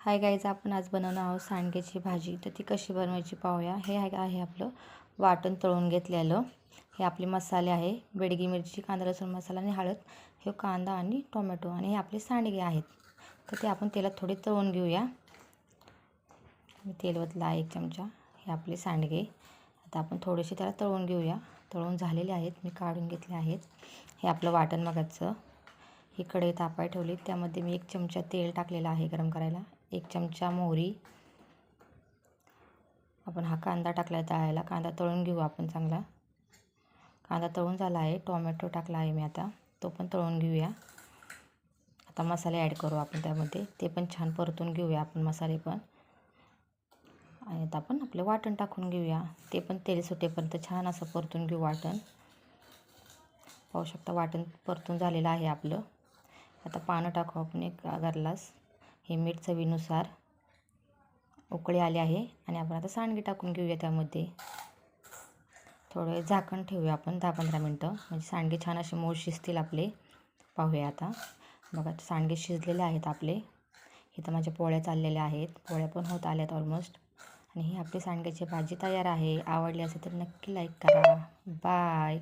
Hi guys आपण आज बनवणार आहोत सांडग्याची भाजी. तर ती कशी बनवायची पाहूया. हे आहे आपलं वाटण तळून घेतलेलं. हे आपले मसाले आहे. बेडगी मिरची कांदा लसूण मसाला आणि हळद. हे कांदा आणि टोमॅटो आणि हे आपले सांडगे आहेत. तर ते आपण तेलात थोडे तळून घेऊया. मी तेल आहे एक चमचा हे आपले सांडगे. आता आपण थोडेसे त्याला तळून घेऊया. तळून झालेले आहेत. मी काढून घेतले आहेत. हे आपलं वाटण मगाचं ही कढई तापाय ठेवली त्यामध्ये मी एक चमचा तेल टाकलेला आहे गरम करायला. एक चमचा मोहरी. आपण हा कांदा टाकला आहे तळायला. कांदा तळून घेऊ आपण चांगला. कांदा तळून झाला आहे. टोमॅटो टाकला आहे मी आता. तो पण तळून घेऊया. आता मसाले ॲड करू आपण त्यामध्ये. ते पण छान परतून घेऊया आपण मसाले पण. आणि आता आपण आपलं वाटण टाकून घेऊया. ते पण तेल सुटेपर्यंत छान असं परतून घेऊ वाटण. पाहू शकता वाटण परतून झालेलं आहे आपलं. आता पानं टाकू आपण एक ग्लास. हे मीठ चवीनुसार उकळी आले आहे आणि आपण आता सांडगे टाकून घेऊया त्यामध्ये. थोडं वेळ झाकण ठेवूया आपण दहा पंधरा मिनटं. म्हणजे सांडगे छान असे मऊ शिजतील आपले. पाहूया आता. बघा सांडगे शिजलेले आहेत आपले. इथं माझ्या पोळ्या चाललेल्या आहेत. पोळ्या पण होत आल्यात ऑलमोस्ट आणि ही आपली सांडग्याची भाजी तयार आहे. आवडली असेल तर नक्की लाईक करा. बाय